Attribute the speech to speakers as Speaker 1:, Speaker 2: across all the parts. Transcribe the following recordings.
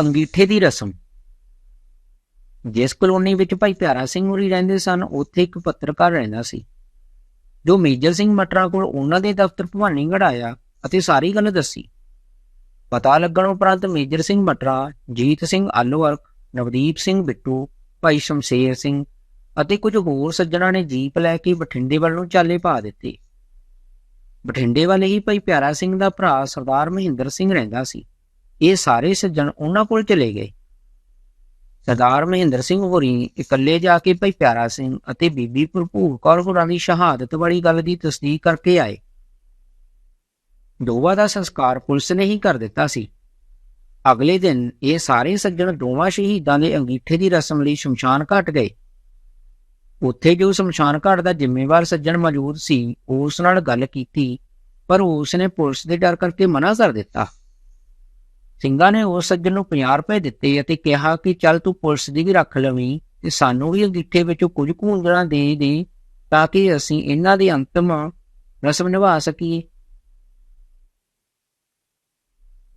Speaker 1: ਅੰਗੀਠੇ ਦੀ ਰਸਮ। ਜਿਸ ਕਲੋਨੀ ਵਿੱਚ ਭਾਈ ਪਿਆਰਾ ਸਿੰਘ ਹੋਰੀ ਰਹਿੰਦੇ ਸਨ, ਉੱਥੇ ਇੱਕ ਪੱਤਰਕਾਰ ਰਹਿੰਦਾ ਸੀ। ਜੋ ਮੇਜਰ ਸਿੰਘ ਮਟਰਾ ਕੋਲ ਉਹਨਾਂ ਦੇ ਦਫ਼ਤਰ ਭਵਾਨੀਗੜ੍ਹ ਆਇਆ ਅਤੇ ਸਾਰੀ ਗੱਲ ਦੱਸੀ। ਪਤਾ ਲੱਗਣ ਉਪਰੰਤ ਮੇਜਰ ਸਿੰਘ ਮਟਰਾ, ਜੀਤ ਸਿੰਘ ਆਲੋਵਰਕ, ਨਵਦੀਪ ਸਿੰਘ ਬਿੱਟੂ, ਭਾਈ ਸ਼ਮਸ਼ੇਰ ਸਿੰਘ ਅਤੇ ਕੁਝ ਹੋਰ ਸੱਜਣਾ ਨੇ ਜੀਪ ਲੈ ਕੇ ਬਠਿੰਡੇ ਵੱਲ ਨੂੰ ਚਾਲੇ ਪਾ ਦਿੱਤੇ। ਬਠਿੰਡੇ ਵਾਲੇ ਹੀ ਭਾਈ ਪਿਆਰਾ ਸਿੰਘ ਦਾ ਭਰਾ ਸਰਦਾਰ ਮਹਿੰਦਰ ਸਿੰਘ ਰਹਿੰਦਾ ਸੀ। ਇਹ ਸਾਰੇ ਸੱਜਣ ਉਹਨਾਂ ਕੋਲ ਚਲੇ ਗਏ। ਸਰਦਾਰ ਮਹਿੰਦਰ ਸਿੰਘ ਹੋਰੀ ਇਕੱਲੇ ਜਾ ਕੇ ਭਾਈ ਪਿਆਰਾ ਸਿੰਘ ਅਤੇ ਬੀਬੀ ਭਰਪੂਰ ਕੌਰ ਹੋਰਾਂ ਦੀ ਸ਼ਹਾਦਤ ਵਾਲੀ ਗੱਲ ਦੀ ਤਸਦੀਕ ਕਰਕੇ ਆਏ। ਦੋਵਾਂ ਦਾ ਸੰਸਕਾਰ ਪੁਲਿਸ ਨੇ ਹੀ ਕਰ ਦਿੱਤਾ ਸੀ। ਅਗਲੇ ਦਿਨ ਇਹ ਸਾਰੇ ਸੱਜਣ ਦੋਵਾਂ ਸ਼ਹੀਦਾਂ ਦੇ ਅੰਗੀਠੇ ਦੀ ਰਸਮ ਲਈ ਸ਼ਮਸ਼ਾਨ ਘਾਟ ਗਏ। ਉੱਥੇ ਜੋ ਸ਼ਮਸ਼ਾਨ ਘਾਟ ਦਾ ਜ਼ਿੰਮੇਵਾਰ ਸੱਜਣ ਮੌਜੂਦ ਸੀ, ਉਸ ਨਾਲ ਗੱਲ ਕੀਤੀ, ਪਰ ਉਸ ਨੇ ਪੁਲਿਸ ਦੇ ਡਰ ਕਰਕੇ ਮਨਾ ਕਰ ਦਿੱਤਾ। ਸਿੰਘਾਂ ਨੇ ਉਸ ਸੱਜਣ ਨੂੰ 50 ਰੁਪਏ ਦਿੱਤੇ ਅਤੇ ਕਿਹਾ ਕਿ ਚੱਲ ਤੂੰ ਪੁਲਿਸ ਦੀ ਵੀ ਰੱਖ ਲਵੀਂ ਤੇ ਸਾਨੂੰ ਵੀ ਅੰਗੀਠੇ ਵਿੱਚੋਂ ਕੁਝ ਕੂੰਜਣਾ ਦੇ ਦੇ ਤਾਂ ਕਿ ਅਸੀਂ ਇਹਨਾਂ ਦੀ ਅੰਤਮ ਰਸਮ ਨਿਭਾ ਸਕੀਏ।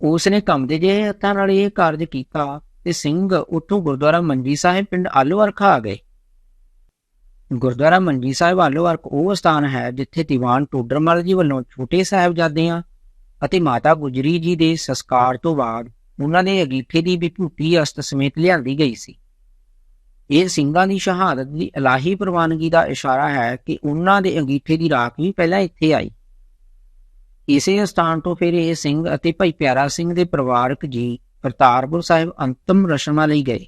Speaker 1: ਉਸ ਨੇ ਕੰਮ ਦੇ ਜਿਹੇ ਹੱਥਾਂ ਨਾਲ ਇਹ ਕਾਰਜ ਕੀਤਾ ਤੇ ਸਿੰਘ ਉੱਥੋਂ ਗੁਰਦੁਆਰਾ ਮੰਜੀ ਸਾਹਿਬ ਪਿੰਡ ਆਲੋਵਰਖ ਆ ਗਏ। ਗੁਰਦੁਆਰਾ ਮੰਜੀ ਸਾਹਿਬ ਆਲੋਵਰਖ ਉਹ ਸਥਾਨ ਹੈ ਜਿੱਥੇ ਦੀਵਾਨ ਟੋਡਰਮਲ ਜੀ ਵੱਲੋਂ ਛੋਟੇ ਸਾਹਿਬਜ਼ਾਦਿਆਂ ਅਤੇ ਮਾਤਾ ਗੁਜਰੀ ਜੀ ਦੇ ਸੰਸਕਾਰ ਤੋਂ ਬਾਅਦ ਉਹਨਾਂ ਦੇ ਅਗੀਠੇ ਦੀ ਵਿਭੂਤੀ ਅਸਤ ਸਮੇਤ ਲਿਆਂਦੀ ਗਈ ਸੀ। ਇਹ ਸਿੰਘਾਂ ਦੀ ਸ਼ਹਾਦਤ ਦੀ ਇਲਾਹੀ ਪ੍ਰਵਾਨਗੀ ਦਾ ਇਸ਼ਾਰਾ ਹੈ ਕਿ ਉਹਨਾਂ ਦੇ ਅੰਗੀਠੇ ਦੀ ਰਾਖ ਵੀ ਪਹਿਲਾਂ ਇੱਥੇ ਆਈ। ਇਸੇ ਸਥਾਨ ਤੋਂ ਫਿਰ ਇਹ ਸਿੰਘ ਅਤੇ ਭਾਈ ਪਿਆਰਾ ਸਿੰਘ ਦੇ ਪਰਿਵਾਰਕ ਜੀ ਕਰਤਾਰਪੁਰ ਸਾਹਿਬ ਅੰਤਮ ਰਸਮਾਂ ਲਈ ਗਏ।